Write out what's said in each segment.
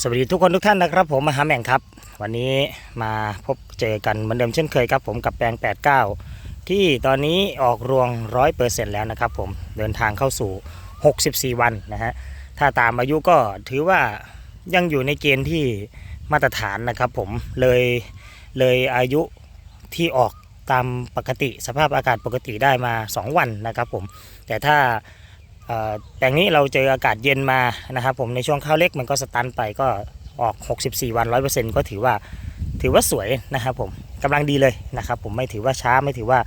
สวัสดีทุกคนทุกท่านนะครับ ผมมหาแม่งครับ วันนี้มาพบเจอกันเหมือนเดิมเช่นเคยครับ ผมกับแปลง 89 ที่ตอนนี้ออกรวง 100%แล้วนะครับ ผมเดินทางเข้าสู่ 64 วันนะฮะถ้าตามอายุก็ถือว่ายังอยู่ในเกณฑ์ที่มาตรฐานนะครับ ผมเลยเลยอายุที่ออกตามปกติสภาพอากาศปกติได้มา 2 วันนะครับ ผมแต่ถ้า แปลงนี้เราเจออากาศเย็นมานะครับผมในช่วงข้าวเล็กมันก็สตันไปก็ออก 64 วัน 100%ก็ถือว่าถือว่าสวยนะครับผมกำลังดีเลยนะครับผมไม่ถือว่าช้าไม่ถือว่า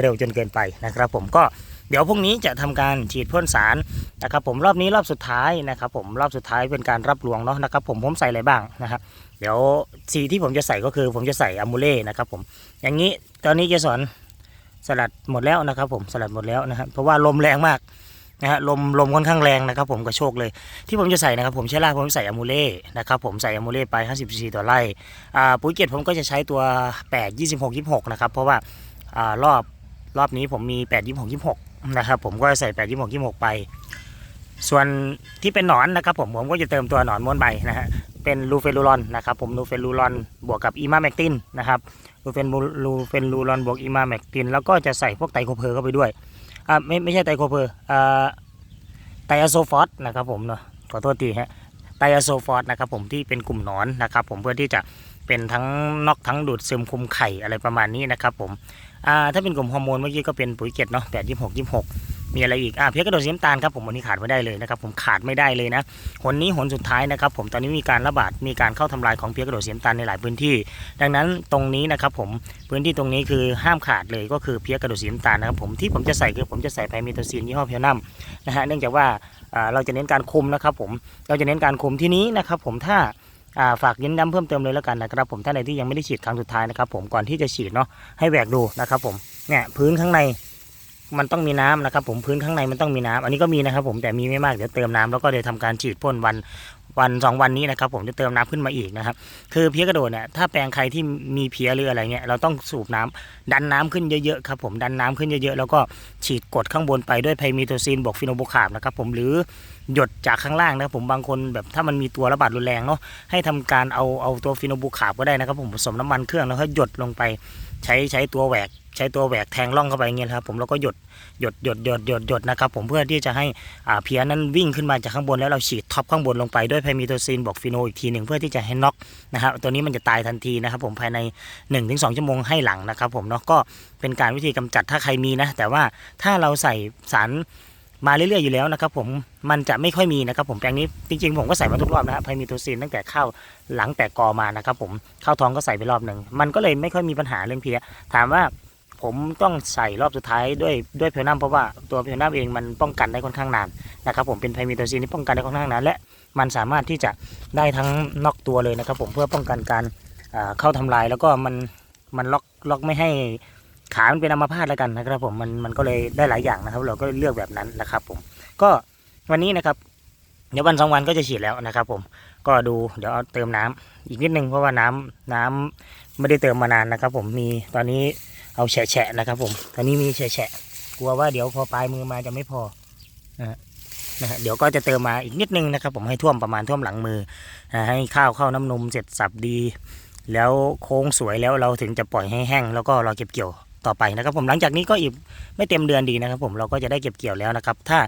เร็วจนเกินไปนะครับผมก็เดี๋ยวพรุ่งนี้จะทำการฉีดพ่นสารนะครับผมรอบนี้รอบสุดท้ายนะครับผมรอบสุดท้ายเป็นการรับรวงเนาะนะครับผมผมใส่อะไรบ้างนะครับเดี๋ยวสีที่ผมจะใส่ก็คือผมจะใส่อะมูเล่นะครับผมอย่างนี้ตอนนี้เกสรสลัดหมดแล้วนะครับผมสลัดหมดแล้วนะครับเพราะว่าลมแรงมาก นะฮะลมลมค่อนข้างแรงนะครับผมกระโชกเลย ที่ผมจะใส่นะครับผมใช้รากผมใส่อะมูเล่นะครับผมใส่อะมูเล่ไป 50 cc ต่อไร่อ่าปุ๋ยเกตผมก็จะใช้ตัว 8 26 26 นะครับ เพราะว่าอ่ารอบรอบนี้ผมมี 8 26 26 นะครับผมก็ใส่ 8 26 26 ไป ส่วนที่เป็นหนอนนะครับผมผมก็จะเติมตัวหนอนม้วนใบนะฮะเป็นลูเฟลูรอนนะครับผมลูเฟลูรอนบวกกับอีมาแมกตินนะครับลูเฟนลูเฟลูรอนบวกอีมาแมกตินแล้วก็จะใส่พวกไตรโคเพอร์เข้าไปด้วย อ่าไม่ไม่ใช่ไตรโคเพอร์อ่าไตรอะโซฟอสนะครับผมเนาะขอโทษทีฮะไตรอะโซฟอสนะครับผมที่เป็นกลุ่มหนอนนะครับผมเพื่อที่จะเป็นทั้งนอกทั้งดูดซึมคุมไข่อะไรประมาณนี้นะครับผมอ่าถ้าเป็นกลุ่มฮอร์โมนเมื่อกี้ก็เป็นปุ๋ยเกล็ดเนาะแปดยี่หกยี่หก มีอะไรอีกอ่าเพี้ยกระโดดสีน้ำตาลครับผมวันนี้ขาดไม่ได้เลยนะครับผมขาดไม่ได้เลยนะหนนี้หนสุดท้ายนะครับผมตอนนี้มีการระบาดมีการเข้าทำลายของเพี้ยกระโดดสีน้ำตาลในหลายพื้นที่ ดังนั้นตรงนี้นะครับผมพื้นที่ตรงนี้คือห้ามขาดเลยก็คือเพี้ยกระโดดสีน้ำตาลนะครับผมที่ผมจะใส่คือผมจะใส่ไพมิโตซินยี่ห้อเพียวนัมนะฮะเนื่องจากว่าอ่าเราจะเน้นการคุมนะครับผมเราจะเน้นการคุมที่นี้นะครับผมถ้าอ่าฝากเน้นย้ำเพิ่มเติมเลยแล้วกันนะครับผมท่านใดที่ยังไม่ได้ฉีดครั้งสุดท้ายนะครับผมก่อนที่จะฉีดเนาะให้แหวกดูนะครับผมเนี่ยพื้นข้างใน มันต้องมีน้ำนะครับ ผมพื้นข้างในมันต้องมีน้ำอันนี้ก็มีนะครับ ผมแต่มีไม่มากเดี๋ยวเติมน้ำแล้วก็เดี๋ยวทำการฉีดพ่นวันวันสองวันนี้นะครับผมจะเติมน้ำขึ้นมาอีกนะครับคือเพี้ยกระโดดเนี่ยถ้าแปลงใครที่มีเพี้ยหรืออะไรเงี้ยเราต้องสูบน้ำดันน้ำขึ้นเยอะๆครับผมดันน้ำขึ้นเยอะๆแล้วก็ฉีดกดข้างบนไปด้วยไพมิโตซินบวกฟิโนโบคาบนะครับผมหรือหยดจากข้างล่างนะครับผมบางคนแบบถ้ามันมีตัวระบาดรุนแรงเนาะให้ทำการเอาเอาตัวฟิโนโบคาบก็ได้นะครับผมผสมน้ำมันเครื่องแล้วก็หยดลงไปใช้ใช้ตัวแหวกใช้ตัวแหวกแทงร่องเข้าไปเงี้ยครับผมแล้วก็หยดหยดหยดหยดหยดหยดนะครับผมเพื่อที่จะให้อ่าเพียนั้นวิ่งขึ้นมาจากข้างบนแล้วเราฉีดท็อปข้างบนลงไปด้วยไพมิโตซินบวกฟิโนอีกทีหนึ่งเพื่อที่จะให้น็อกนะครับตัวนี้มันจะตายทันทีนะครับผมภายใน 1-2 ชั่วโมงให้หลังนะครับผมเนาะก็เป็นการวิธีกำจัดถ้าใครมีนะแต่ว่าถ้าเราใส่สาร มาเรื่อยๆอยู่แล้วนะครับผมมันจะไม่ค่อยมีนะครับผมแปลงนี้จริงๆผมก็ใส่มาทุกรอบนะครับไพมีโทซินตั้งแต่เข้าหลังแต่กอมานะครับผมเข้าท้องก็ใส่ไปรอบหนึ่งมันก็เลยไม่ค่อยมีปัญหาเรื่องเพี้ยถามว่าผมต้องใส่รอบสุดท้ายด้วยด้วยเพลนัมเพราะว่าตัวเพลนัมเองมันป้องกันได้ค่อนข้างนานนะครับผมเป็นไพมีโทซินที่ป้องกันได้ค่อนข้างนานและมันสามารถที่จะได้ทั้งนอกตัวเลยนะครับผมเพื่อป้องกันการเข้าทำลายแล้วก็มันมันล็อกล็อกไม่ให้ ขามันเป็นอัมพาตแล้วกันนะครับ ผมมันมันก็เลยได้หลายอย่างนะครับ เราก็เลือกแบบนั้นนะครับ ผม ก็วันนี้นะครับ เดี๋ยววันสองวันก็จะฉีดแล้วนะครับ ผมก็ดูเดี๋ยวเอาเติมน้ำอีกนิดนึงเพราะว่าน้ำน้ำไม่ได้เติมมานานนะครับ ผมมีตอนนี้เอาแฉะนะครับ ผมตอนนี้มีแฉะกลัวว่าเดี๋ยวพอปลายมือมาจะไม่พอนะนะเดี๋ยวก็จะเติมมาอีกนิดนึงนะครับ ผมให้ท่วมประมาณท่วมหลังมือให้ข้าวเข้าน้ำนมเสร็จสับดี แล้วโค้งสวยแล้วเราถึงจะปล่อยให้แห้งแล้วก็ราเก็บเกี่ยว ต่อไปนะครับผมหลังจากนี้ก็อีกไม่เต็มเดือนดีนะครับ ผมเราก็จะได้เก็บเกี่ยวแล้วนะครับ ถ้า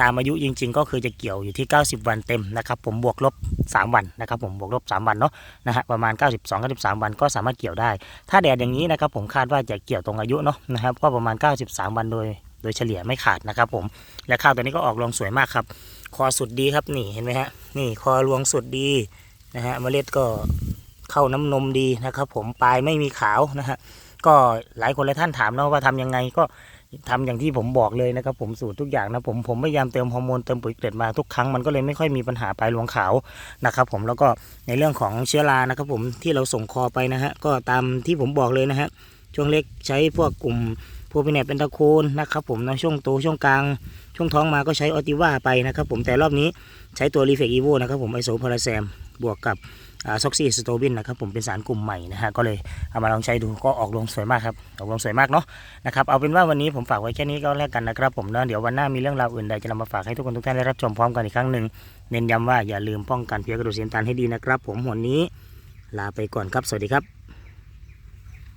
ตามอายุจริง ๆ ก็คือจะเกี่ยวอยู่ที่ 90 วันเต็มนะครับผมบวกลบ 3 วันนะครับ ผมบวกลบ 3 วันเนาะนะฮะประมาณ 92 93 วันก็สามารถเกี่ยวได้ ถ้าแดดอย่างนี้นะครับ ผมคาดว่าจะเกี่ยวตรงอายุเนาะนะครับก็ประมาณ 93 วันโดยโดยเฉลี่ยไม่ขาดนะครับผมและข้าวตัวนี้ก็ออกรวงสวยมากครับ คอสุดดีครับนี่เห็นไหมฮะนี่คอรวงสุดดีนะฮะเมล็ดก็เข้าน้ำนมดีนะครับ ผมปลายไม่มีขาวนะฮะ ก็หลายคนหลายท่านถามนะว่าทำยังไงก็ทำอย่างที่ผมบอกเลยนะครับผมสูตรทุกอย่างนะผมผมพยายามเติมฮอร์โมนเติมปุ๋ยเกล็ดมาทุกครั้งมันก็เลยไม่ค่อยมีปัญหาปลายรวงขาวนะครับผมแล้วก็ในเรื่องของเชื้อรานะครับผมที่เราส่งคอไปนะฮะก็ตามที่ผมบอกเลยนะฮะช่วงเล็กใช้พวกกลุ่มพวกพิเนตเป็นตะโคนนะครับผมนะช่วงโตช่วงกลาง ช่วงท้องมาก็ใช้ออติว่าไปนะครับผมแต่รอบนี้ใช้ตัวรีเฟกอีโวนะครับผมไอโซพาราแซมบวกกับ ซอกซี่สโตบินนะครับผมเป็นสารกลุ่มใหม่นะฮะก็เลยเอามาลองใช้ดูก็ออกลงสวยมากครับออกลงสวยมากเนาะนะครับเอาเป็นว่าวันนี้ผมฝากไว้แค่นี้ก็แล้วกันนะครับผมเนาะเดี๋ยววันหน้ามีเรื่องราวอื่นใดจะนำมาฝากให้ทุกคนทุกท่านได้รับชมพร้อมกันอีกครั้งหนึ่งเน้นย้ำว่าอย่าลืมป้องกันเพี้ยกระดูกเสีน้ำตาลให้ดีนะครับ ผมวันนี้ลาไปก่อนครับสวัสดีครับ